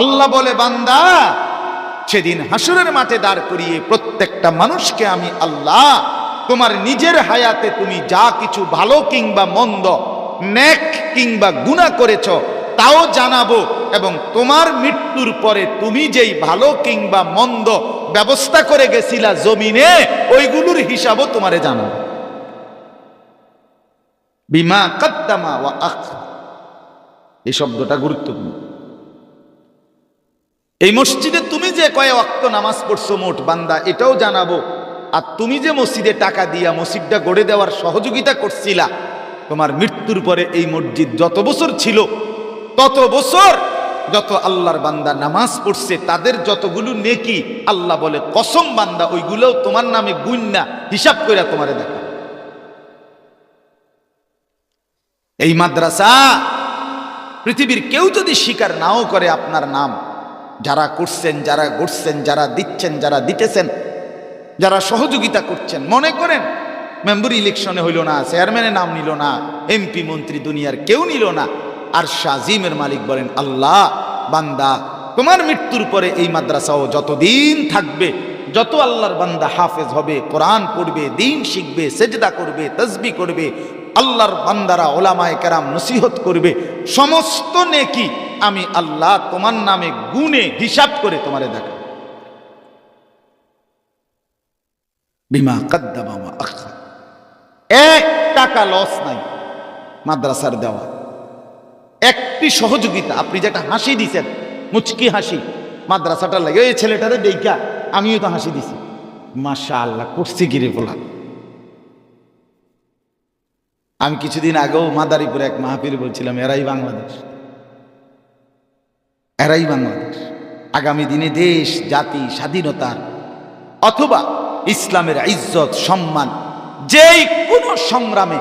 আল্লাহ বলে, বান্দা, সেদিন হাসুরের মাঠে দাঁড় করিয়ে প্রত্যেকটা মানুষকে আমি আল্লাহ, তোমার নিজের হায়াতে তুমি যা কিছু ভালো কিংবা মন্দ, নেক কিংবা গুণা করেছ, তাও জানাব এবং তোমার মৃত্যুর পরে তুমি যেই ভালো কিংবা মন্দ ব্যবস্থা করে গেছিলা জমিনে, ওইগুলোর হিসাবও তোমারে জানাব। বিমা কদ্দামা ওয়া আখরা এই শব্দটা গুরুত্বপূর্ণ। এই মসজিদে তুমি যে কয়ে অক্ত নামাজ পড়ছো মোট বান্দা, এটাও জানাব। আর তুমি যে মসজিদে টাকা দিয়া মসজিদটা গড়ে দেওয়ার সহযোগিতা করছিলা, তোমার মৃত্যুর পরে এই মসজিদ যত বছর ছিল, তত বছর যত আল্লাহর বান্দা নামাজ পড়ছে, তাদের যতগুলো নেকি আল্লাহ বলে, কসম বান্দা, ওইগুলোও তোমার নামে গুন্না হিসাব করে তোমারে দেখা এই মাদ্রাসা পৃথিবীর কেউ যদি স্বীকার নাও করে আপনার নাম যারা করছেন, যারা গড়ছেন, যারা দিচ্ছেন, যারা দিতেছেন, যারা সহযোগিতা করছেন, মনে করেন, মেম্বার ইলেকশনে হইল না, চেয়ারম্যানের নাম নিল না এমপি মন্ত্রী দুনিয়ার কেউ নিল না। আর শাজিমের মালিক বলেন, আল্লাহ, বান্দা, তোমার মৃত্যুর পরে এই মাদ্রাসাও যতদিন থাকবে, যত আল্লাহর বান্দা হাফেজ হবে, কোরআন পড়বে, দিন শিখবে, সেজদা করবে তসবি করবে, আল্লাহর বান্দারা ওলামায় কেরাম নসিহত করবে, সমস্ত নেকি আমি আল্লাহ তোমার নামে গুণে হিসাব করে তোমারে দেখা। বিমা কাদ্দামা আখরা। এক টাকা লস নাই মাদ্রাসার দেওয়া। একটি সহযোগিতা, আপনি যেটা হাসি দিছেন, মুচকি হাসি, মাদ্রাসাটা লাগে ওই ছেলেটারে দেখা আমিও তো হাসি দিছি। মাশা আল্লাহ করছি গিরে বলা। আমি কিছুদিন আগেও মাদারীপুরে এক মাহফিল বলছিলাম, এরাই বাংলাদেশ। এরাই বাংলাদেশ আগামী দিনে দেশ, জাতি স্বাধীনতার অথবা ইসলামের ইজ্জত, সম্মান, যেই কোনো সংগ্রামে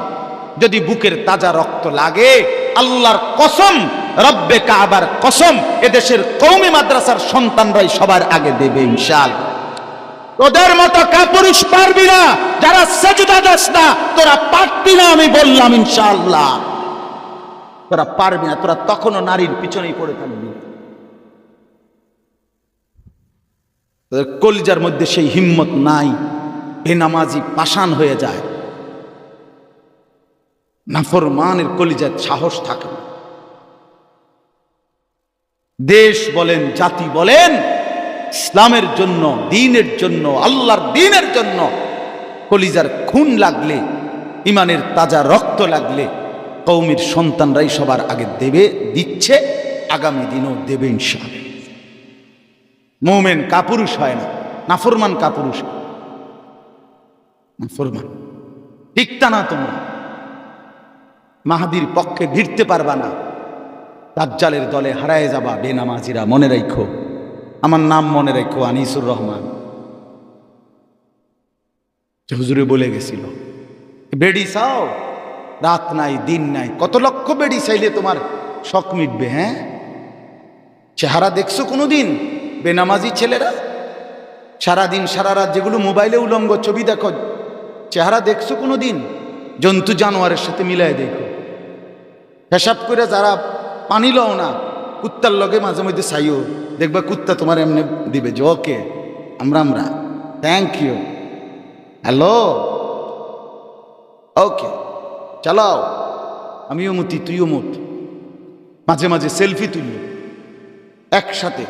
যদি বুকের তাজা রক্ত লাগে, আল্লাহর কসম, রব্বে কাবার কসম, এদেশের কৌমি মাদ্রাসার সন্তানরাই সবার আগে দেবে ইনশাল তোদের মতো কাপুরুষ পারবি না, যারা সেজদা দাস না, তোরা পারবি না আমি বললাম ইনশাল্লাহ তোরা পারবি না, তোরা তখনও নারীর পিছনেই পড়ে থাকবি। তোদের কলিজার মধ্যে সেই হিম্মত নাই বেনামাজি পাষাণ হয়ে যায় নাফরমানের কলিজার সাহস থাকে। দেশ বলেন, জাতি বলেন, ইসলামের জন্য, দিনের জন্য, আল্লাহর দিনের জন্য কলিজার খুন লাগলে ইমানের তাজা রক্ত লাগলে কৌমির সন্তানরাই সবার আগে দেবে, দিচ্ছে, আগামী দিনও দেবে ইনশাআল্লাহ মোমেন কাপুরুষ হয় না। নাফরমান কাপুরুষ। নাফরমান। টিকতা না তোমরা। মাহাদির পক্ষে ভিড়তে পারবা না। দাজ্জালের দলে হারায় যাবা বেনামাজিরা, মনে রাখো। আমার নাম মনে রাখো, আনিসুর রহমান। হুজুরে বলে গেছিল, বেডি চাও? রাত নাই, দিন নাই। কত লক্ষ বেডি চাইলে তোমার শখ মিটবে হ্যাঁ? চেহারা দেখছ কোনোদিন? বেনামাজি ছেলেরা, সারাদিন সারা রাত যেগুলো মোবাইলে উলঙ্গ ছবি দেখো, চেহারা দেখছ কোনো দিন জন্তু জানোয়ারের সাথে মিলাই দেখো। হিসাব করে যারা পানি লও না, কুত্তার লগে মাঝে মধ্যে চাইও, দেখবা কুত্তা তোমার এমনি দিবে যে, ওকে, আমরা আমরা থ্যাংক ইউ হ্যালো ওকে চালাও, আমিও মতি, তুইও মত। মাঝে মাঝে সেলফি তুলল একসাথে।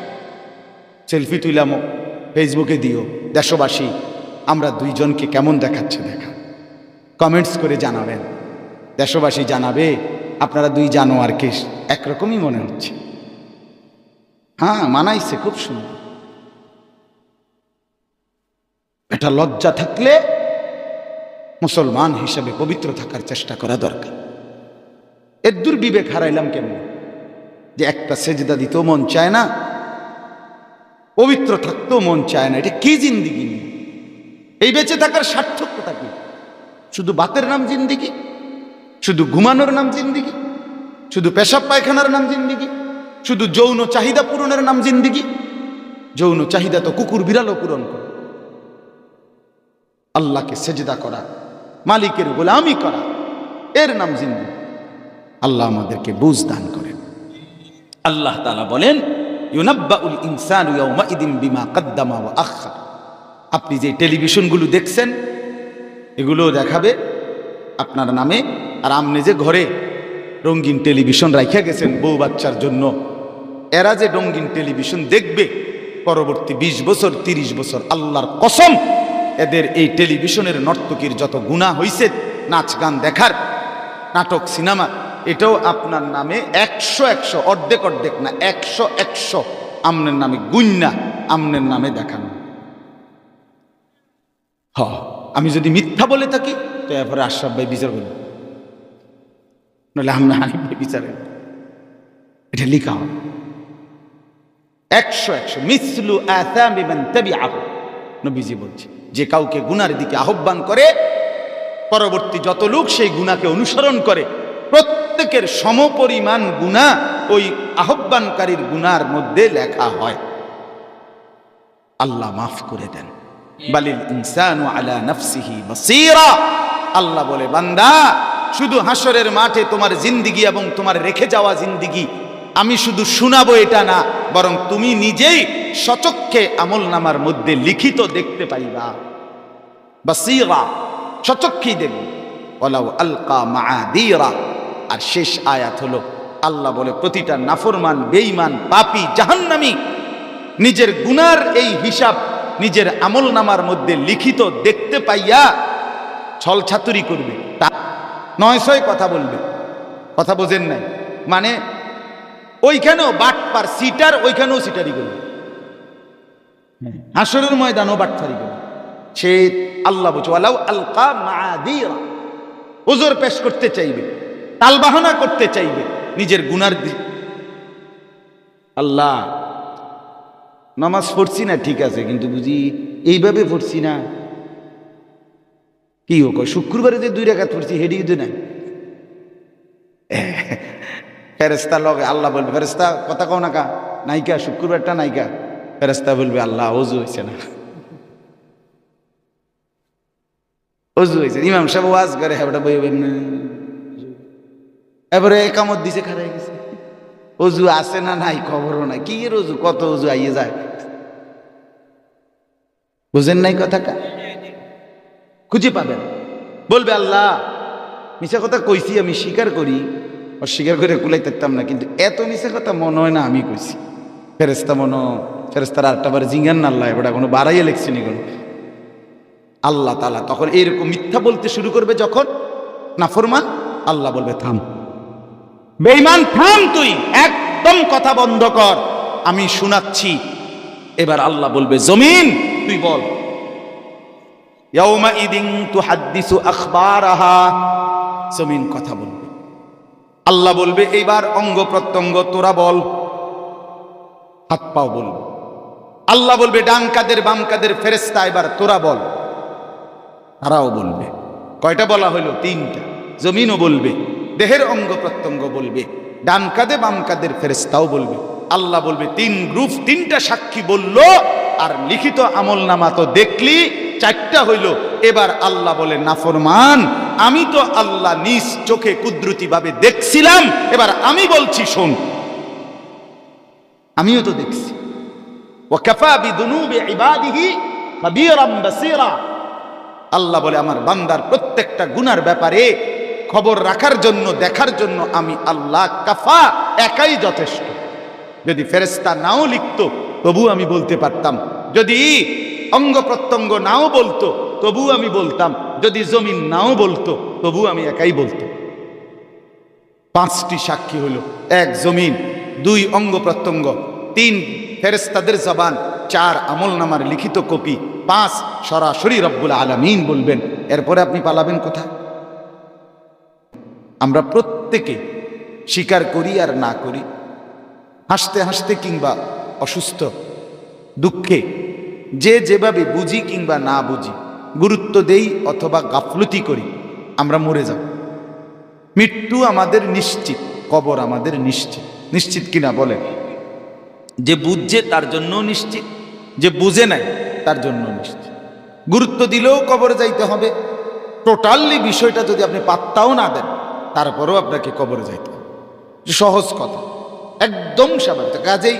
সেলফি তুইলাম ফেসবুকে দিও। দেশবাসী, আমরা দুইজনকে কেমন দেখাচ্ছে দেখা। কমেন্টস করে জানাবেন। দেশবাসী জানাবে, আপনারা দুই জানোয়ারকে একরকমই মনে হচ্ছে। হ্যাঁ মানাইছে খুব সুন্দর। এটা লজ্জা থাকলে মুসলমান হিসেবে পবিত্র থাকার চেষ্টা করা দরকার। এর দূর বিবেক হারাইলাম কেমন? যে একটা সেজদা দিতেও মন চায় না পবিত্র থাকতেও মন চায় না, এটা কি জিন্দিগি এই বেঁচে থাকার সার্থকতা কি? শুধু বাতের নাম জিন্দিগি? শুধু ঘুমানোর নাম জিন্দিগি? শুধু পেশাব পায়খানার নাম জিন্দিগি? শুধু যৌন চাহিদা পূরণের নাম জিন্দিগি? যৌন চাহিদা তো কুকুর বিড়ালও পূরণ করে। আল্লাহকে সেজদা করা, মালিকের গোলামি করা, এর নাম জিন্দিগি। আল্লাহ আমাদেরকে বুঝ দান করেন। আল্লাহ তালা বলেন ইনসানু আখখার আপনি যে টেলিভিশনগুলো দেখছেন, এগুলো দেখাবে আপনার নামে, আর আপনি যে ঘরে রঙিন টেলিভিশন রাখিয়া গেছেন বউ বাচ্চার জন্য, এরা যে রঙিন টেলিভিশন দেখবে, পরবর্তী ২০ বছর ৩০ বছর, আল্লাহর কসম, এদের এই টেলিভিশনের নর্তকীর যত গুণা হইছে, নাচ গান দেখার, নাটক, সিনেমা এটাও আপনার নামে একশো একশো, অর্ধেক অর্ধেক না, একশো একশো। আমনের নামে গুন্না, আমনের নামে দেখানো। হ, আমি যদি মিথ্যা বলে থাকি, তো এরপরে আশরাফ ভাই বিচার করব। নাহলে আমরা হানিফ ভাই বিচার করব। এটা লিখা হবে। একশো একশো, মিসলু নবীজি বলছে, যে কাউকে গুনার দিকে আহ্বান করে, পরবর্তী যত লোক সেই গুণাকে অনুসরণ করে প্রত্যেকের সমপরিমাণ গুণা ওই আহ্বানকারীর গুনার মধ্যে লেখা হয়। আল্লাহ মাফ করে দেন। বালিল ইনসানু আলা নাফসিহি বাসীরা। আল্লাহ বলে বান্দা শুধু হাসরের মাঠে তোমার জিন্দিগি এবং তোমার রেখে যাওয়া জিন্দিগি। আমি শুধু শোনাবো এটা না বরং তুমি নিজেই সচক্ষে আমল নামার মধ্যে লিখিত দেখতে পাইবা। বাসীরা সচক্ষেই দেখবে। ওলাউ আলকা মাআদিরা। আর শেষ আয়াত হলো, আল্লাহ বলে, প্রতিটা নাফরমান, বেঈমান, পাপী, জাহান্নামী, নিজের গুনার এই হিসাব নিজের আমল নামার মধ্যে লিখিত দেখতে পাইয়া ছল ছাতুরি করবে। তা নয় ছয় কথা বলবে। কথা বোঝেন নাই। মানে ওইখানেও বাটপার সিটার, ওইখানেও সিটারি করবে। হাসরের ময়দানও বাটফারি করবে। সে আল্লাহ বলছে, ওয়ালাউ আলকা মাআদিরা। ওজোর পেশ করতে চাইবে। তালবাহনা করতে চাইবে নিজের গুনার দি- আল্লাহ, নামাজ পড়ছি না, ঠিক আছে, কিন্তু বুঝি এইভাবে পড়ছি না। কি হোক শুক্রবারে যে দুই রেখা পড়ছি হেডি কিন্তু নাই। ফেরেস্তা লগে আল্লাহ বলবে ফেরেস্তা কথা কও না কা নাইকা শুক্রবারটা নাইকা ফেরেস্তা বলবে, আল্লাহ, অজু হয়েছে না। অজু হয়েছে ইমাম সাহেব ওয়াজ করে হ্যাঁ বই এবারে একামত দিছে খারাই গেছে। অজু আছে না নাই, খবরও নাই। কি এর অজু? কত অজু আইয়ে যায়? বুঝেন নাই কথাটা? খুঁজে পাবেন। বলবে আল্লাহ মিশা কথা কইছি, আমি স্বীকার করি। অস্বীকার করে কুলাই থাকতাম না, কিন্তু এত মিশা কথা মনে হয় না আমি কইছি। ফেরেস্তা মনো ফেরেস্তার আটটা বার জিঙ্গান না আল্লাহ, এবার কোনো বাড়াইয়ে লেখছি নি কোনো। আল্লাহ তালা তখন এরকম মিথ্যা বলতে শুরু করবে যখন? না ফরমান? আল্লাহ বলবে, থাম। বেঈমান, থাম তুই। একদম কথা বন্ধ কর। আমি শোনাচ্ছি। এবার আল্লাহ বলবে, জমিন, তুই বল। জমিন কথা বলবে। আল্লাহ বলবে, এইবার অঙ্গ প্রত্যঙ্গ তোরা বল। হাত পাও বলবে আল্লাহ বলবে ডান কাদের বাম কাদের ফেরেস্তা এবার তোরা বল। তারাও বলবে। কয়টা বলা হলো তিনটা। জমিনও বলবে। দেহের অঙ্গ প্রত্যঙ্গ বলবে, ডান কাদে বাম কাদের ফেরেস্তাও বলবে। আল্লাহ বলবে, তিন গ্রুপ, তিনটা সাক্ষী বলল, আর লিখিত আমল নামা তো দেখলি, চারটা হইল। এবার আল্লাহ বলে নাফরমান আমি তো আল্লাহ নিজ চোখে কুদরতি ভাবে দেখছিলাম, এবার আমি বলছি, শোন। আমিও তো দেখছি। আল্লাহ বলে, আমার বান্দার প্রত্যেকটা গুনার ব্যাপারে খবর রাখার জন্য, দেখার জন্য আমি আল্লাহ কাফা একাই যথেষ্ট। যদি ফেরেস্তা নাও লিখত, তবু আমি বলতে পারতাম। যদি অঙ্গ প্রত্যঙ্গ নাও বলতো, তবু আমি বলতাম। যদি জমিন নাও বলতো, তবু আমি একাই বলতাম পাঁচটি সাক্ষী হলো। এক জমিন, দুই অঙ্গ প্রত্যঙ্গ, তিন ফেরেস্তাদের জবান, চার আমল নামার লিখিত কপি, পাঁচ সরাসরি রব্বুল আলামিন বলবেন। এরপরে আপনি পালাবেন কোথায়? আমরা প্রত্যেকে স্বীকার করি আর না করি। হাসতে হাসতে কিংবা অসুস্থ, দুঃখে, যে যেভাবে বুঝি কিংবা না বুঝি, গুরুত্ব দেই অথবা গাফলতি করি, আমরা মরে যাব। মৃত্যু আমাদের নিশ্চিত, কবর আমাদের নিশ্চিত। নিশ্চিত কিনা বলেন? যে বুঝছে তার জন্য নিশ্চিত, যে বুঝে নাই তার জন্য নিশ্চিত। গুরুত্ব দিলেও কবর যাইতে হবে। টোটালি বিষয়টা যদি আপনি পাত্তাও না দেন তারপরেও আপনাকে কবরে যাইতে সহজ কথা। একদম স্বাভাবিক কাজেই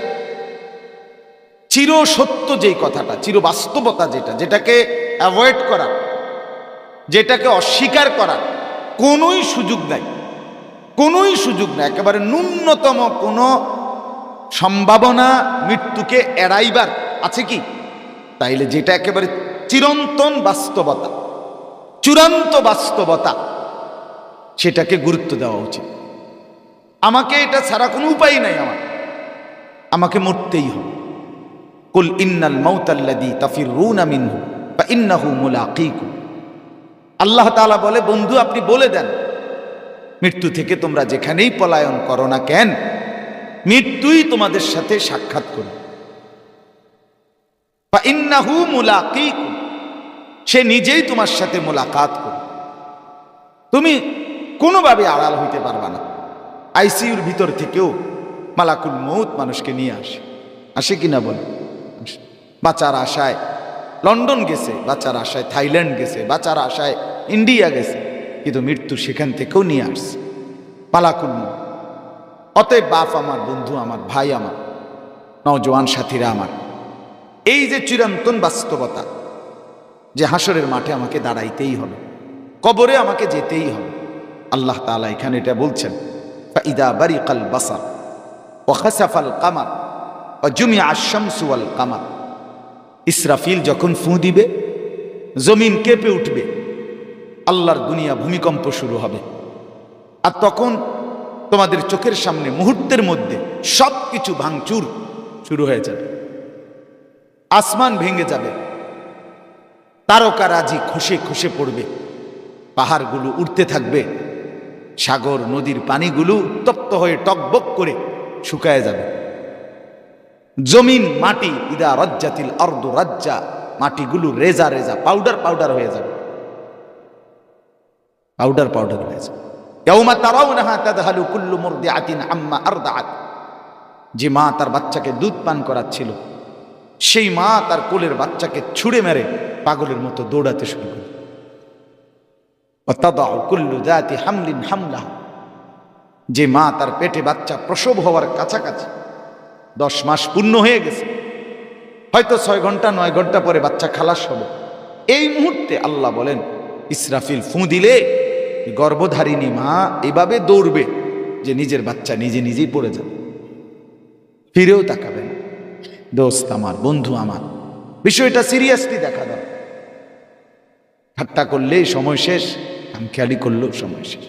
চির সত্য যেই কথাটা, চির বাস্তবতা যেটা, যেটাকে অ্যাভয়েড করা, যেটাকে অস্বীকার করা, কোনোই সুযোগ নাই। কোনোই সুযোগ নাই। একেবারে ন্যূনতম কোনো সম্ভাবনা মৃত্যুকে এড়াইবার আছে কি? তাইলে যেটা একেবারে চিরন্তন বাস্তবতা, চূড়ান্ত বাস্তবতা সেটাকে গুরুত্ব দেওয়া উচিত। আমাকে এটা ছাড়া কোনো উপায় নাই আমার। আমাকে মরতেই হবে। কুল ইন্নাল মাউতাল্লাদি তাফিরুনা মিনহু বা ইন্নাহু মুলাকিকুম। আল্লাহ তাআলা বলে, বন্ধু, আপনি বলে দেন, মৃত্যু থেকে তোমরা যেখানেই পলায়ন করো না কেন, মৃত্যুই তোমাদের সাথে সাক্ষাৎ করবে। বা ইন্নাহু মুলাকিকুম, সে নিজেই তোমার সাথে মোলাকাত করবে। তুমি কোনোভাবে আড়াল হইতে পারবা না। আইসিইউর ভিতর থেকেও মালাকুল মৌত মানুষকে নিয়ে আসে। আসে কিনা বলে। বাঁচার আশায় লন্ডন গেছে, বাঁচার আশায় থাইল্যান্ড গেছে, বাঁচার আশায় ইন্ডিয়া গেছে, কিন্তু মৃত্যু সেখান থেকেও নিয়ে আসছে। মালাকুল মৌত অতএব বাপ আমার, বন্ধু আমার, ভাই আমার নজওয়ান সাথীরা আমার, এই যে চিরন্তন বাস্তবতা, যে হাসরের মাঠে আমাকে দাঁড়াইতেই হবে, কবরে আমাকে যেতেই হবে আল্লাহ তাআলা এখানে এটা বলছেন ইসরাফিল যখন ফু দিবে, জমিন কেঁপে উঠবে, আল্লাহর দুনিয়া ভূমিকম্প শুরু হবে। আর তখন তোমাদের চোখের সামনে মুহূর্তের মধ্যে সব কিছু ভাঙচুর শুরু হয়ে যাবে। আসমান ভেঙে যাবে। তারকারাজি খসে খসে পড়বে। পাহাড়গুলো উঠতে থাকবে। সাগর নদীর পানিগুলো উত্তপ্ত হয়ে টকবক করে শুকায় যাবে। জমিন, মাটি, ইদা রজ্জাতিল অর্ধ রাজ্জা, মাটিগুলো রেজা রেজা, পাউডার পাউডার হয়ে যাবে। পাউডার পাউডার হয়ে যাবে। যে মা তার বাচ্চাকে দুধ পান করাচ্ছিল, সেই মা তার কোলের বাচ্চাকে ছুঁড়ে মেরে পাগলের মতো দৌড়াতে শুরু করে। হামলিন হামলা। যে মা তার পেটে বাচ্চা প্রসব হওয়ার কাছাকাছি দশ মাস পূর্ণ হয়ে গেছে, হয়তো ছয় ঘণ্টা, নয় ঘণ্টা পরে বাচ্চা খালাস হবে এই মুহূর্তে আল্লাহ বলেন, ইসরাফিল ফু দিলে গর্ভধারিণী মা এভাবে দৌড়বে যে নিজের বাচ্চা নিজে নিজেই পড়ে যাবে। ফিরেও তাকাবে না। দোস্ত আমার, বন্ধু আমার, বিষয়টা সিরিয়াসলি দেখা দাও ঠাট্টা করলেই সময় শেষ। খেয়ালি করলেও সময় শেষ।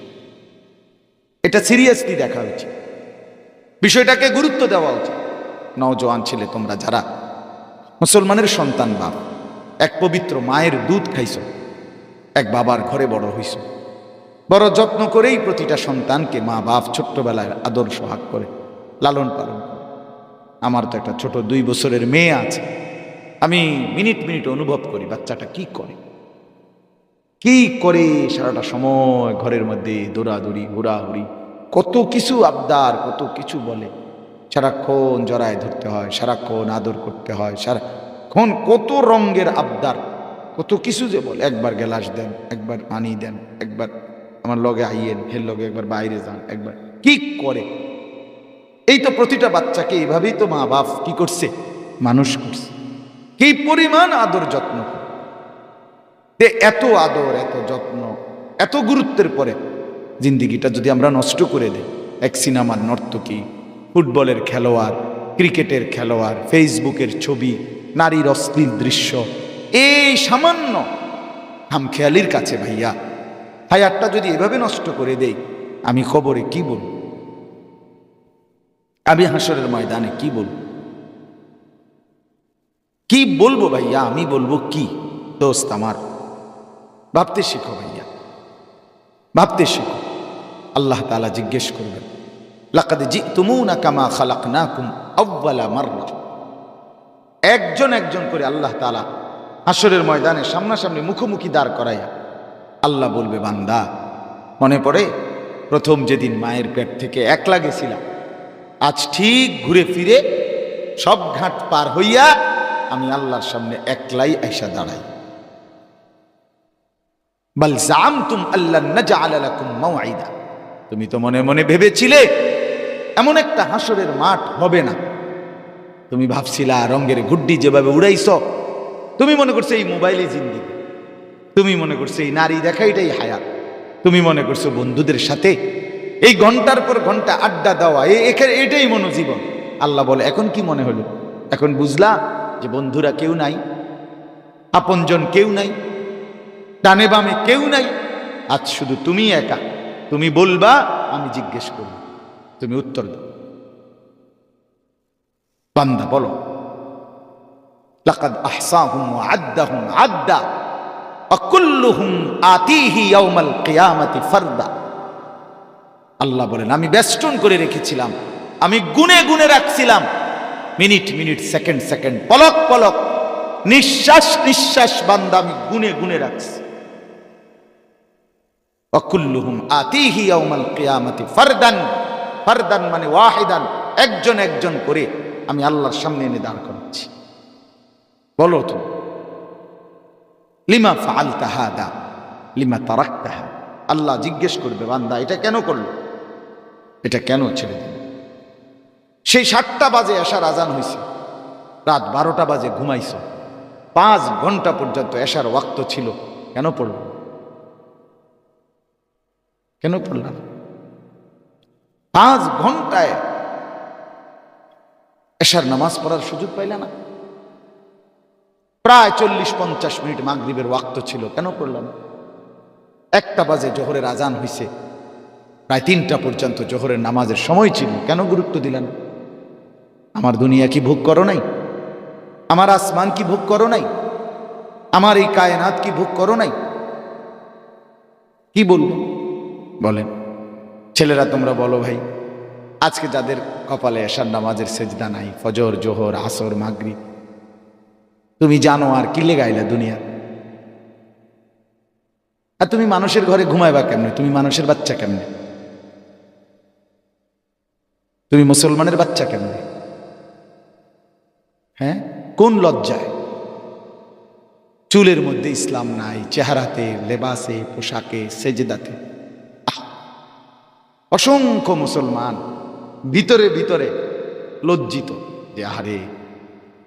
এটা সিরিয়াসলি দেখা উচিত। বিষয়টাকে গুরুত্ব দেওয়া উচিত। নওজোয়ান ছেলে তোমরা যারা, মুসলমানের সন্তান বাপ, এক পবিত্র মায়ের দুধ খাইছ, এক বাবার ঘরে বড় হইছ, বড় যত্ন করেই প্রতিটা সন্তানকে মা বাপ ছোট্টবেলায় আদর সোহাগ করে, লালন পালন আমার তো একটা ছোট দুই বছরের মেয়ে আছে। আমি মিনিট মিনিট অনুভব করি বাচ্চাটা কি করে। কি করে সারাটা সময় ঘরের মধ্যে দৌড়াদৌড়ি, হুড়াহুড়ি? কত কিছু আবদার, কত কিছু বলে। সারাক্ষণ জড়ায় ধরতে হয়, সারাক্ষণ আদর করতে হয়, সারাক্ষণ কত রঙ্গের আবদার, কত কিছু যে বলে। একবার গ্লাস দেন, একবার পানি দেন, একবার আমার লগে আইয়েন হের লগে একবার বাইরে যান, একবার। কি করে? এই তো প্রতিটা বাচ্চাকে এইভাবেই তো মা বাপ কি করছে? মানুষ করছে। কি পরিমাণ আদর যত্ন যে এত আদর, এত যত্ন, এত গুরুত্বের পরে জিন্দিগিটা যদি আমরা নষ্ট করে দিই, এক সিনেমার নর্তকী ফুটবলের খেলোয়াড়, ক্রিকেটের খেলোয়াড়, ফেসবুকের ছবি, নারীর অশ্লীল দৃশ্য, এই সামান্য হামখেয়ালির কাছে ভাইয়া হায়ারটা যদি এভাবে নষ্ট করে দেই, আমি খবরে কি বলব? আমি হাসরের ময়দানে কি বলব? কি বলব ভাইয়া? আমি বলব কি? দোস্ত আমার ভাবতে শিখো ভাইয়া। ভাবতে শিখো। আল্লাহ তালা জিজ্ঞেস করবেন জিতুমুনা কামা খালাকনাকুম আউয়ালা মাররা? একজন একজন করে আল্লাহ তালা হাসরের ময়দানে সামনাসামনি মুখোমুখি দাঁড় করাইয়া আল্লাহ বলবে, বান্দা, মনে পড়ে? প্রথম যেদিন মায়ের পেট থেকে একলা গেছিলাম, আজ ঠিক ঘুরে ফিরে সব ঘাট পার হইয়া আমি আল্লাহর সামনে একলাই আইসা দাঁড়াই। বল জামতুম আল্লাহ নাজআল লাকুম মাওঈদা। তুমি তো মনে মনে ভেবেছিলে এমন একটা হাসরের মাঠ হবে না। তুমি ভাবছিলা রঙের গুড্ডি যেভাবে উড়াইছ, তুমি মনে করছ এই মোবাইলে জিন্দিগি। তুমি মনে করছ এই নারী দেখা এটাই হায়াত। তুমি মনে করছ বন্ধুদের সাথে এই ঘণ্টার পর ঘণ্টা আড্ডা দেওয়া এখানে এটাই মনোজীবন। আল্লাহ বলে, এখন কি মনে হলো? এখন বুঝলা যে বন্ধুরা কেউ নাই, আপনজন কেউ নাই ডানে বামে কেউ নাই। আজ শুধু তুমি একা। তুমি বলবা, আমি জিজ্ঞেস করব। তুমি উত্তর দাও। বান্দা, বলো। ফারদা। আল্লাহ বলেন, আমি বেষ্টন করে রেখেছিলাম। আমি গুনে গুনে রাখছিলাম। মিনিট মিনিট, সেকেন্ড সেকেন্ড, পলক পলক। নিঃশ্বাস নিঃশ্বাস বান্দা, আমি গুনে গুনে রাখছি। অকুল্লুহুম আতিহি ইয়াউমাল কিয়ামাতি ফারদান। ফারদান মানে ওয়াহিদান। একজন একজন করে আমি আল্লাহর সামনে এনে দাঁড় করাচ্ছি। বলো তুমি লিমা ফাল তাহাদা লিমা তারাক তাহা আল্লাহ জিজ্ঞেস করবে, বান্দা, এটা কেন করল? এটা কেন ছেড়ে দিল? সেই সাতটা বাজে এসার আজান হয়েছে রাত বারোটা বাজে ঘুমাইছ। পাঁচ ঘণ্টা পর্যন্ত এসার ওয়াক্ত ছিল। কেন পড়ল? কেন পড়লাম পাঁচ ঘন্টায় এসার নামাজ পড়ার সুযোগ পাইলে না? প্রায় চল্লিশ পঞ্চাশ মিনিট মাগরিবের ওয়াক্ত ছিল, কেন পড়লাম একটা বাজে জোহরের আজান হইছে। প্রায় তিনটা পর্যন্ত জোহরের নামাজের সময় ছিল, কেন গুরুত্ব দিলেন? আমার দুনিয়া কি ভোগ করো নাই? আমার আসমান কি ভোগ করো নাই? আমার এই কায়নাত কি ভোগ করো নাই? কি বলব বলেন, ছেলেরা তোমরা বলো ভাই, আজকে যাদের কপালে এসার নামাজের সেজদা নাই, ফজর, জোহর, আসর মাগরি তুমি জানো আর কি লেগাইলা দুনিয়া? আর তুমি মানুষের ঘরে ঘুমাইবা কেমনে? তুমি মানুষের বাচ্চা কেমনে? তুমি মুসলমানের বাচ্চা কেমনে? হ্যাঁ? কোন লজ্জায়? চুলের মধ্যে ইসলাম নাই, চেহারাতে, লেবাসে, পোশাকে, সেজেদাতে! অসংখ্য মুসলমান ভিতরে ভিতরে লজ্জিত যে আরে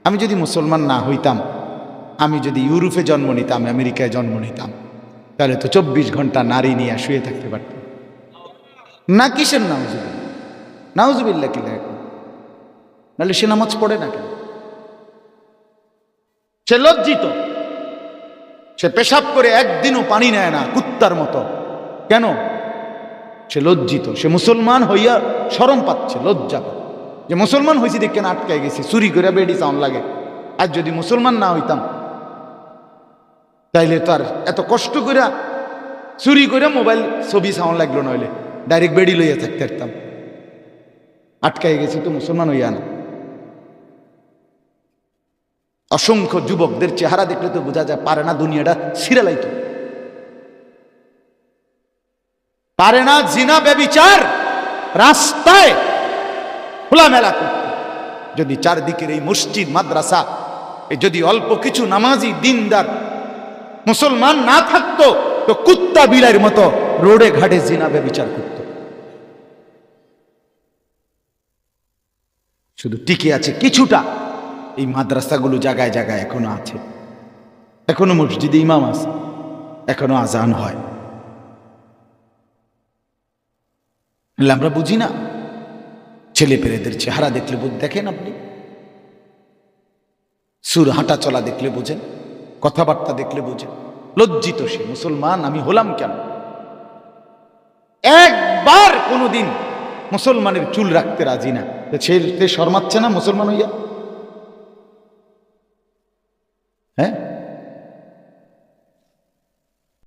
আমি যদি মুসলমান না হইতাম, আমি যদি ইউরোপে জন্ম নিতাম, আমেরিকায় জন্ম নিতাম, তাহলে তো চব্বিশ ঘণ্টা নারী নিয়ে শুয়ে থাকতে পারতাম। না কিসের নাউজুবিল্লা নাউজুবিল্লা কি লাগে নাহলে সে নামাজ পড়ে না কেন? সে লজ্জিত। সে পেশাব করে একদিনও পানি নেয় না কুত্তার মতো। কেন? সে লজ্জিত। সে মুসলমান হইয়া সরম পাচ্ছে লজ্জা যে মুসলমান হয়েছি দেখে আটকায় গেছি? চুরি করে বেডি সাউন্ড লাগে। আর যদি মুসলমান না হইতাম, তাইলে তো আর এত কষ্ট করে চুরি করে মোবাইল, ছবি সাউন্ড লাগল নইলে। ডাইরেক্ট বেডি লইয়া থাকতে পারতাম। আটকায় গেছি তো মুসলমান হইয়া না। অসংখ্য যুবকদের চেহারা দেখলে তো বোঝা যায়, পারে না দুনিয়াটা সিরালাইতো পারে না জিনা, ব্যবিচার, রাস্তায় খোলামেলা করতে। যদি চারদিকের এই মসজিদ, মাদ্রাসা যদি অল্প কিছু নামাজি, দিনদার, মুসলমান না থাকতো, তো কুত্তা বিলাইয়ের মতো রোডে ঘাটে জিনা, ব্যবিচার করত। শুধু টিকে আছে কিছুটা, এই মাদ্রাসাগুলো জায়গায় জায়গায় এখনও আছে। এখনও মসজিদে ইমাম আছে, এখনও আজান হয়। নাহলে আমরা বুঝি না। ছেলে পেলেদের চেহারা দেখলে বুঝ, দেখেন আপনি। সুর হাঁটা চলা দেখলে বোঝেন, কথাবার্তা দেখলে বোঝেন। লজ্জিত সে মুসলমান, আমি হলাম কেন? একবার কোনোদিন মুসলমানের চুল রাখতে রাজি না। সে শর্মাচ্ছে না মুসলমান হইয়া? হ্যাঁ?